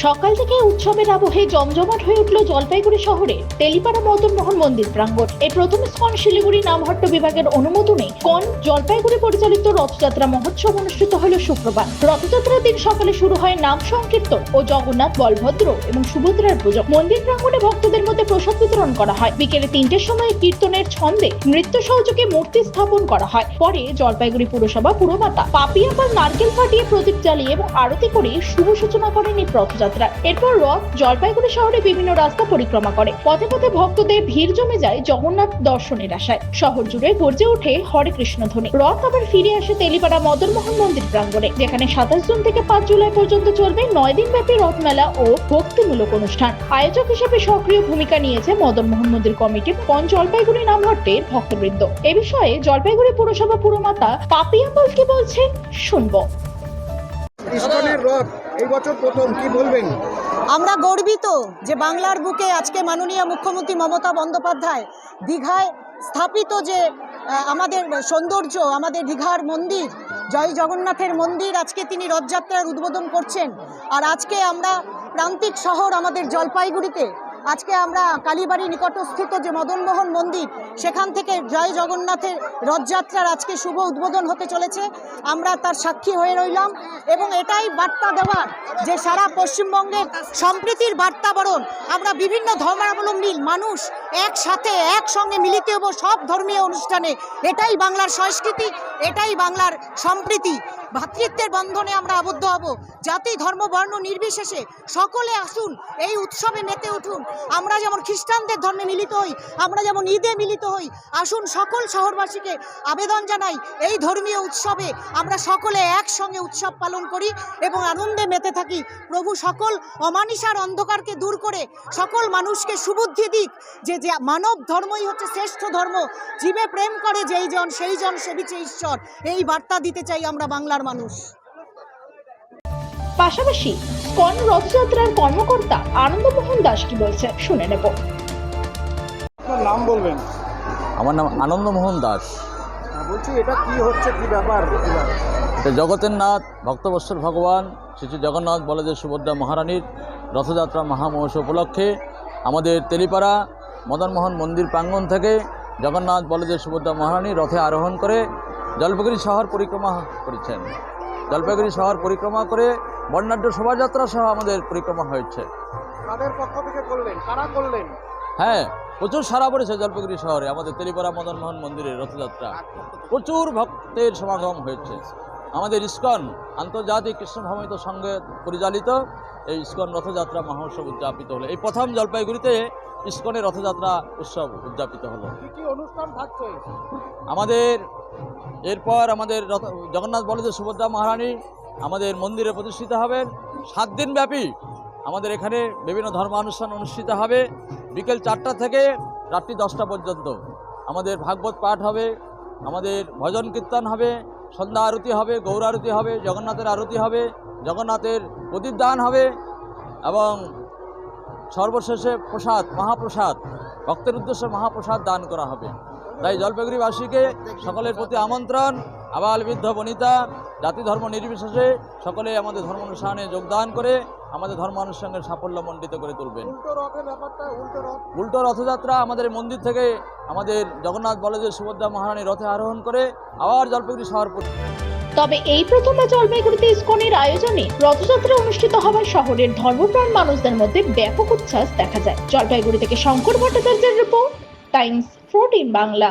সকাল থেকে উৎসবের আবহে জমজমাট হয়ে উঠল জলপাইগুড়ি শহরে তেলিপাড়া মদন মোহন মন্দির প্রাঙ্গণ। এই প্রথম স্কন শিলিগুড়ি নামহট্ট বিভাগের অনুমোদনে কন জলপাইগুড়ি পরিচালিত রথযাত্রা মহোৎসব অনুষ্ঠিত হল শুক্রবার। রথযাত্রার দিন সকালে শুরু হয় নাম সংকীর্তন ও জগন্নাথ বলভদ্র এবং সুভদ্রার পুজো। মন্দির প্রাঙ্গণে ভক্তদের মধ্যে প্রসাদ বিতরণ করা হয়। বিকেলে তিনটের সময় কীর্তনের ছন্দে নৃত্য সহযোগে মূর্তি স্থাপন করা হয়। পরে জলপাইগুড়ি পুরসভা পুরমাতা পাপিয়াপাল নারকেল ফাটিয়ে প্রদীপ জ্বালিয়ে এবং আরতি করে শুভ সূচনা করেন এই রথযাত্রা। এরপর রথ জলপাইগুড়ি শহরে বিভিন্ন রাস্তা পরিক্রমা করে। পথে পথে ভক্তদের ভিড় জমে যায় জগন্নাথ দর্শনের আশায়। শহর জুড়ে গর্জে ওঠে হরে কৃষ্ণ ধ্বনি। রথ আবার ফিরে আসে তেলিপাড়া মদনমোহন মন্দির প্রাঙ্গণে, যেখানে সাতাশ জুন থেকে পাঁচ জুলাই পর্যন্ত চলবে নয় দিন ব্যাপী রথমেলা ও ভক্তিমূলক অনুষ্ঠান। আয়োজক হিসেবে সক্রিয় ভূমিকা নিয়েছে মদনমোহন মন্দির কমিটি পঞ্চ জলপাইগুড়ি নামহট্টের ভক্তবৃন্দ। এ বিষয়ে জলপাইগুড়ি পুরসভা পুরমাতা পাপিয়াপাল কি বলছেন শুনব। ইস্কনের রথ এই বছর প্রথম, কি বলবেন? আমরা গর্বিত যে বাংলার বুকে আজকে মাননীয় মুখ্যমন্ত্রী মমতা বন্দ্যোপাধ্যায় দীঘায় স্থাপিত যে আমাদের সৌন্দর্য, আমাদের দীঘার মন্দির, জয় জগন্নাথের মন্দির, আজকে তিনি রথযাত্রার উদ্বোধন করছেন। আর আজকে আমরা প্রান্তিক শহর আমাদের জলপাইগুড়িতে আজকে আমরা কালীবাড়ি নিকটস্থিত যে মদনমোহন মন্দির, সেখান থেকে জয় জগন্নাথের রথযাত্রার আজকে শুভ উদ্বোধন হতে চলেছে। আমরা তার সাক্ষী হয়ে রইলাম এবং এটাই বার্তা দেওয়ার যে সারা পশ্চিমবঙ্গের সম্প্রীতির বার্তাবরণ। আমরা বিভিন্ন ধর্মাবলম্বী মানুষ একসাথে, একসঙ্গে মিলিত হব সব ধর্মীয় অনুষ্ঠানে। এটাই বাংলার সংস্কৃতি, এটাই বাংলার সম্প্রীতি। ভ্রাতৃত্বের বন্ধনে আমরা আবদ্ধ হব। জাতি, ধর্ম, বর্ণ নির্বিশেষে সকলে আসুন, এই উৎসবে মেতে উঠুন। আমরা যেমন খ্রিস্টানদের ধর্মে মিলিত হই, আমরা যেমন ঈদে মিলিত হই, আসুন সকল শহরবাসীকে আবেদন জানাই, এই ধর্মীয় উৎসবে আমরা সকলে একসঙ্গে উৎসব পালন করি এবং আনন্দে মেতে থাকি। প্রভু সকল অমানিসার অন্ধকারকে দূর করে সকল মানুষকে সুবুদ্ধি দিক। যে যে মানব ধর্মই হচ্ছে শ্রেষ্ঠ ধর্ম জীবে প্রেম করে যেই জন সেই জন সেবিছে ঈশ্বর। এই বার্তা দিতে চাই আমরা বাংলার মানুষ। পাশাপাশি স্কন রথযাত্রার কর্মকর্তা আনন্দমোহন দাস কি বলছে শুনে নেব। আপনার নাম বলবেন? আমার নাম আনন্দমোহন দাস। হ্যাঁ, বলছি এটা কি হচ্ছে কি ব্যাপার? এটা জগতের নাথ ভক্তবৎসল ভগবান শ্রী শ্রী জগন্নাথ বলদেব সুভদ্রা মহারানীর রথযাত্রা মহামহোৎসব উপলক্ষে আমাদের তেলিপাড়া মদনমোহন মন্দির প্রাঙ্গণ থেকে জগন্নাথ বলদেব সুভদ্রা মহারানী রথে আরোহণ করে জলপাইগুড়ি শহর পরিক্রমা করেছেন। জলপাইগুড়ি শহর পরিক্রমা করে বর্ণাঢ্য শোভাযাত্রা সহ আমাদের পরিক্রমা হয়েছে। পক্ষ থেকে করলেন? কারা করলেন? হ্যাঁ প্রচুর সারা পড়েছে জলপাইগুড়ি শহরে আমাদের তেলিপাড়া মদনমোহন মন্দিরের রথযাত্রা। প্রচুর ভক্তের সমাগম হয়েছে। আমাদের ইস্কন আন্তর্জাতিক কৃষ্ণ ভ্রমিত সঙ্গে পরিচালিত এই ইস্কন রথযাত্রা মহোৎসব উদযাপিত হলো। এই প্রথম জলপাইগুড়িতে ইস্কনের রথযাত্রা উৎসব উদযাপিত হলো। আমাদের এরপর আমাদের রথ জগন্নাথ বলদেব সুভদ্রা মহারানী আমাদের মন্দিরে প্রতিষ্ঠিত হবেন। সাত দিন ব্যাপী আমাদের এখানে বিভিন্ন ধর্মানুষ্ঠান অনুষ্ঠিত হবে। বিকেল চারটা থেকে রাত্রি দশটা পর্যন্ত আমাদের ভাগবত পাঠ হবে আমাদের ভজন কীর্তন হবে সন্ধ্যা আরতি হবে গৌর আরতি হবে জগন্নাথের আরতি হবে জগন্নাথের প্রদীপ দান হবে এবং সর্বশেষে প্রসাদ মহাপ্রসাদ ভক্তের উদ্দেশ্যে মহাপ্রসাদ দান করা হবে। তাই জলপাইগুড়িবাসীকে সকলের প্রতি আমন্ত্রণ আবাল বৃদ্ধ বনিতা জাতি ধর্ম নির্বিশেষে সকলে আমাদের ধর্ম অনুষ্ঠানে যোগদান করে আমাদের ধর্ম অনুষ্ঠানের সাফল্য মণ্ডিত করে তুলবেন। উল্টো রথযাত্রা আমাদের মন্দির থেকে আমাদের জগন্নাথ বলদেব সুভদ্রা মহারানী রথে আরোহণ করে আবার জলপাইগুড়ি শহর তবে এই প্রথমবার জলপাইগুড়িতে ইস্কনের আয়োজনে রথযাত্রা অনুষ্ঠিত হওয়ায় শহরের ধর্মপ্রাণ মানুষদের মধ্যে ব্যাপক উচ্ছ্বাস দেখা যায়। জলপাইগুড়ি থেকে শঙ্কর ভট্টাচার্যের রিপোর্ট টাইমস ফোরটিন বাংলা।